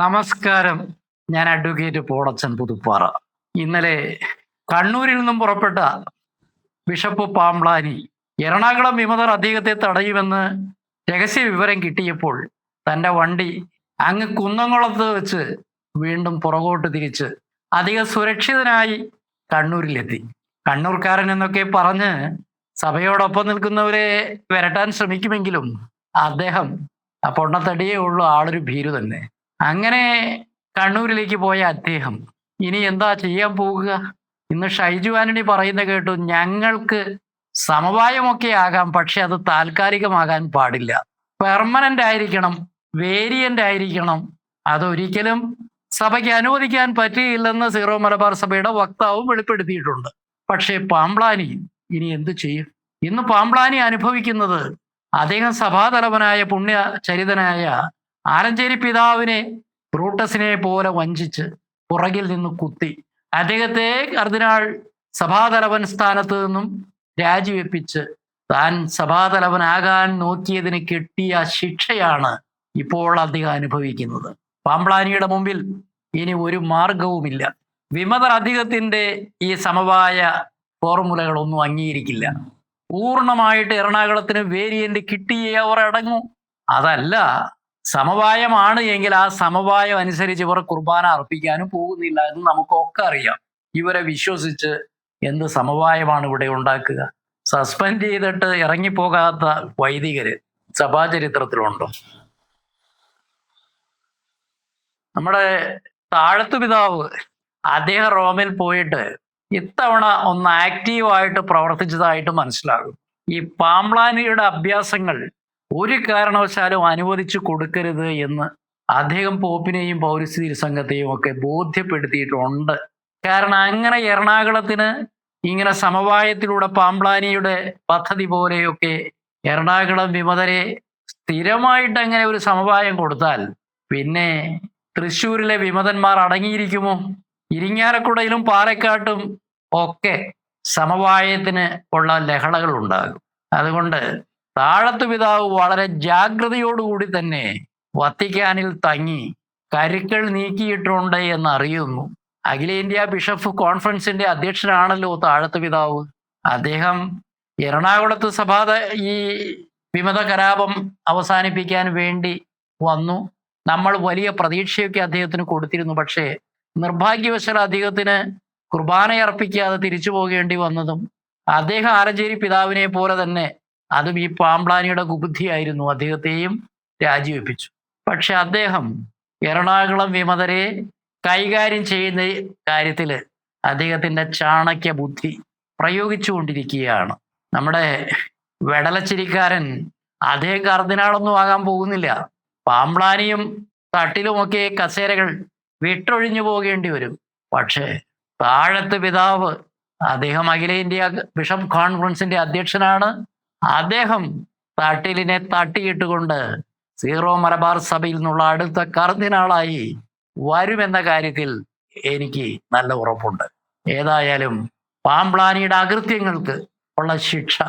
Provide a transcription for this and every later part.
നമസ്കാരം. ഞാൻ അഡ്വക്കേറ്റ് പോളച്ചൻ പുതുപ്പാറ. ഇന്നലെ കണ്ണൂരിൽ നിന്നും പുറപ്പെട്ട ബിഷപ്പ് പാംളാനി എറണാകുളം വിമതർ അധികത്തെ തടയുമെന്ന് രഹസ്യ വിവരം കിട്ടിയപ്പോൾ തന്റെ വണ്ടി അങ്ങ് കുന്നംകുളത്ത് വെച്ച് വീണ്ടും പുറകോട്ട് തിരിച്ച് അധിക സുരക്ഷിതനായി കണ്ണൂരിലെത്തി. കണ്ണൂർക്കാരൻ എന്നൊക്കെ പറഞ്ഞ് സഭയോടൊപ്പം നിൽക്കുന്നവരെ വരട്ടാൻ ശ്രമിക്കുമെങ്കിലും അദ്ദേഹം ആ പൊണ്ണത്തടിയേ ഉള്ളൂ ആളൊരു ഭീരു തന്നെ അങ്ങനെ കണ്ണൂരിലേക്ക് പോയ അദ്ദേഹം ഇനി എന്താ ചെയ്യാൻ പോകുക? ഇന്ന് ഷൈജു ആന്റണി പറയുന്ന കേട്ടു ഞങ്ങൾക്ക് സമവായമൊക്കെ ആകാം പക്ഷെ അത് താൽക്കാലികമാകാൻ പാടില്ല. പെർമനന്റ് ആയിരിക്കണം വേരിയന്റ് ആയിരിക്കണം. അതൊരിക്കലും സഭയ്ക്ക് അനുവദിക്കാൻ പറ്റിയില്ലെന്ന് സീറോ മലബാർ സഭയുടെ വക്താവും വെളിപ്പെടുത്തിയിട്ടുണ്ട്. പക്ഷേ പാംപ്ലാനി ഇനി എന്ത് ചെയ്യും? ഇന്ന് പാംപ്ലാനി അനുഭവിക്കുന്നത് അദ്ദേഹം സഭാതലവനായ പുണ്യ ചരിതനായ ആലഞ്ചേരി പിതാവിനെ ബ്രൂട്ടസിനെ പോലെ വഞ്ചിച്ച് പുറകിൽ നിന്ന് കുത്തി. അദ്ദേഹത്തെ കർദിനാൾ സഭാതലവൻ സ്ഥാനത്ത് നിന്നും രാജിവെപ്പിച്ച് താൻ സഭാതലവനാകാൻ നോക്കിയതിന് കിട്ടിയ ശിക്ഷയാണ് ഇപ്പോൾ അദ്ദേഹം അനുഭവിക്കുന്നത്. പാമ്പ്ലാനിയുടെ മുമ്പിൽ ഇനി ഒരു മാർഗവുമില്ല വിമതർ അധികത്തിന്റെ ഈ സമവായ ഫോർമുലകളൊന്നും അംഗീകരിക്കില്ല. പൂർണമായിട്ട് എറണാകുളത്തിന് വേരിയന്റ് കിട്ടിയേ അവർ അടങ്ങൂ. അതല്ല സമവായമാണ് എങ്കിൽ ആ സമവായം അനുസരിച്ച് ഇവർ കുർബാന അർപ്പിക്കാനും പോകുന്നില്ല എന്ന് നമുക്കൊക്കെ അറിയാം. ഇവരെ വിശ്വസിച്ച് എന്ത് സമവായമാണ് ഇവിടെ ഉണ്ടാക്കുക? സസ്പെൻഡ് ചെയ്തിട്ട് ഇറങ്ങിപ്പോകാത്ത വൈദികര് സഭാചരിത്രത്തിലുണ്ടോ നമ്മുടെ താഴത്തു പിതാവ് അദ്ദേഹം റോമിൽ പോയിട്ട് ഇത്തവണ ഒന്ന് ആക്റ്റീവായിട്ട് പ്രവർത്തിച്ചതായിട്ട് മനസ്സിലാകും. ഈ പാംപ്ലാനിയുടെ അഭ്യാസങ്ങൾ ഒരു കാരണവശാലും അനുവദിച്ചു കൊടുക്കരുത് എന്ന് അദ്ദേഹം പോപ്പിനെയും പൗരസ്ഥിതി സംഘത്തെയും ഒക്കെ ബോധ്യപ്പെടുത്തിയിട്ടുണ്ട്. കാരണം അങ്ങനെ എറണാകുളത്തിന് ഇങ്ങനെ സമവായത്തിലൂടെ പാംപ്ലാനിയുടെ പദ്ധതി പോലെയൊക്കെ എറണാകുളം വിമതരെ സ്ഥിരമായിട്ട് അങ്ങനെ ഒരു സമവായം കൊടുത്താൽ പിന്നെ തൃശ്ശൂരിലെ വിമതന്മാർ അടങ്ങിയിരിക്കുമോ? ഇരിങ്ങാലക്കുടയിലും പാലക്കാട്ടും ഒക്കെ സമവായത്തിന് ഉള്ള ലഹളകൾ ഉണ്ടാകും. അതുകൊണ്ട് താഴത്തു പിതാവ് വളരെ ജാഗ്രതയോടുകൂടി തന്നെ വത്തിക്കാനിൽ തങ്ങി കരുക്കൾ നീക്കിയിട്ടുണ്ട് എന്ന് അറിയുന്നു അഖിലേന്ത്യാ ബിഷപ്പ് കോൺഫറൻസിന്റെ അധ്യക്ഷനാണല്ലോ താഴത്തു പിതാവ്. അദ്ദേഹം എറണാകുളത്ത് സഭാ ഈ വിമത കലാപം അവസാനിപ്പിക്കാൻ വേണ്ടി വന്നു. നമ്മൾ വലിയ പ്രതീക്ഷയൊക്കെ അദ്ദേഹത്തിന് കൊടുത്തിരുന്നു. പക്ഷേ നിർഭാഗ്യവശാൽ അദ്ദേഹത്തിന് കുർബാനയർപ്പിക്കാതെ തിരിച്ചു പോകേണ്ടി വന്നതും അദ്ദേഹം ആലഞ്ചേരി പിതാവിനെ പോലെ തന്നെ അതും ഈ പാമ്പ്ലാനിയുടെ കുബുദ്ധിയായിരുന്നു. അദ്ദേഹത്തെയും രാജിവെപ്പിച്ചു. പക്ഷെ അദ്ദേഹം എറണാകുളം വിമതരെ കൈകാര്യം ചെയ്യുന്ന കാര്യത്തിൽ അദ്ദേഹത്തിന്റെ ചാണക്യ ബുദ്ധി പ്രയോഗിച്ചുകൊണ്ടിരിക്കുകയാണ്. നമ്മുടെ വെടലച്ചിരിക്കാരൻ അദ്ദേഹം കർദിനാളൊന്നും ആകാൻ പോകുന്നില്ല. പാമ്പ്ലാനിയും തട്ടിലുമൊക്കെ കസേരകൾ വിട്ടൊഴിഞ്ഞു പോകേണ്ടി വരും. പക്ഷേ താഴത്ത് പിതാവ് അദ്ദേഹം അഖിലേന്ത്യാ ബിഷപ്പ് കോൺഫറൻസിന്റെ അധ്യക്ഷനാണ്. അദ്ദേഹം തട്ടിലിനെ തട്ടിയിട്ടുകൊണ്ട് സീറോ മലബാർ സഭയിൽ നിന്നുള്ള അടുത്ത കർദിനാളായി വരുമെന്ന കാര്യത്തിൽ എനിക്ക് നല്ല ഉറപ്പുണ്ട്. ഏതായാലും പാമ്പ്ലാനിയുടെ അകൃത്യങ്ങൾക്ക് ഉള്ള ശിക്ഷ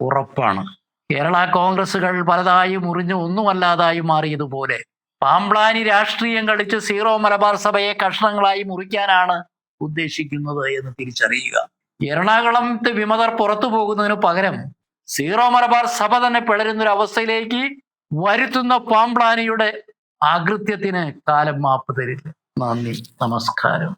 ഉറപ്പാണ്. കേരള കോൺഗ്രസുകൾ പലതായി മുറിഞ്ഞ് ഒന്നുമല്ലാതായി മാറിയതുപോലെ പാമ്പ്ലാനി രാഷ്ട്രീയം കളിച്ച് സീറോ മലബാർ സഭയെ കഷ്ണങ്ങളായി മുറിക്കാനാണ് ഉദ്ദേശിക്കുന്നത് എന്ന് തിരിച്ചറിയുക. എറണാകുളത്തെ വിമതർ പുറത്തു പോകുന്നതിന് പകരം സീറോ മലബാർ സഭ തന്നെ പിളരുന്ന ഒരു അവസ്ഥയിലേക്ക് വരുത്തുന്ന പാമ്പ്ലാനിയുടെ ആകൃത്യത്തിന് കാലം മാപ്പ് തരില്ല. നന്ദി. നമസ്കാരം.